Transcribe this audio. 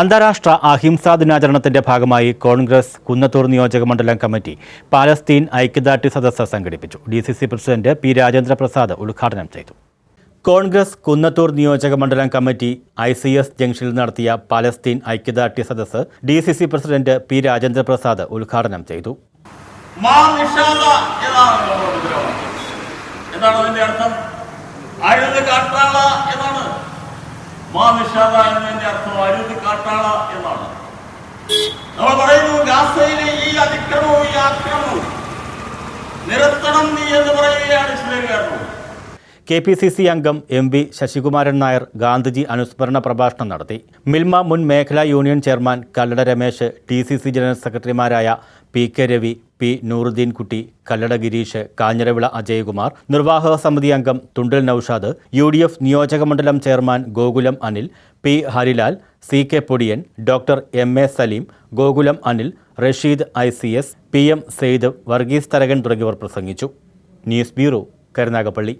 അന്താരാഷ്ട്ര അഹിംസാ ദിനാചരണത്തിന്റെ ഭാഗമായി കോൺഗ്രസ് കുന്നത്തൂർ നിയോജക മണ്ഡലം കമ്മിറ്റി പാലസ്തീൻ ഐക്യദാർഢ്യ സദസ്സ് സംഘടിപ്പിച്ചു. D C C president P Rajendra Prasad ഉദ്ഘാടനം ചെയ്തു. കോൺഗ്രസ് കുന്നത്തൂർ നിയോജക മണ്ഡലം കമ്മിറ്റി ഐ സി എസ് ജംഗ്ഷനിൽ നടത്തിയ പാലസ്തീൻ ഐക്യദാർഢ്യ സദസ്സ് D C C president P Rajendra Prasad ഉദ്ഘാടനം ചെയ്തു. എന്നാണ് അതിന്റെ അർത്ഥം? ആയുധ കാട്ടാള എന്നാണ് മാ നിഷാദ എന്നതിന്റെ അർത്ഥം അഴുത് കാട്ടാള എന്നാണ്. നമ്മൾ പറയുന്നു ഗാസയിലെ ഈ അതിക്രമവും ഈ ആക്രമവും നിർത്തണം നീ എന്ന് പറയുകയാണ് ഇസ്രയേലുകാരനോട് കെ പി സി സി അംഗം എം വി ശശികുമാരൻ നായർ ഗാന്ധിജി അനുസ്മരണ പ്രഭാഷണം നടത്തി. മിൽമ മുൻ മേഖലാ union chairman Kallada Ramesh T C C general സെക്രട്ടറിമാരായ P K Ravi P Nooruddeen Kutty Kallada Girish Kanjiravila Ajayakumar നിർവാഹക സമിതി അംഗം Thundal Noushad U D F നിയോജകമണ്ഡലം chairman Gokulam Anil P Harilal C K Podiyan doctor M A Saleem Gokulam Anil Rasheed I C S P M Syed Varghese Tharakan തുടങ്ങിയവർ പ്രസംഗിച്ചു. News bureau Karunagappally.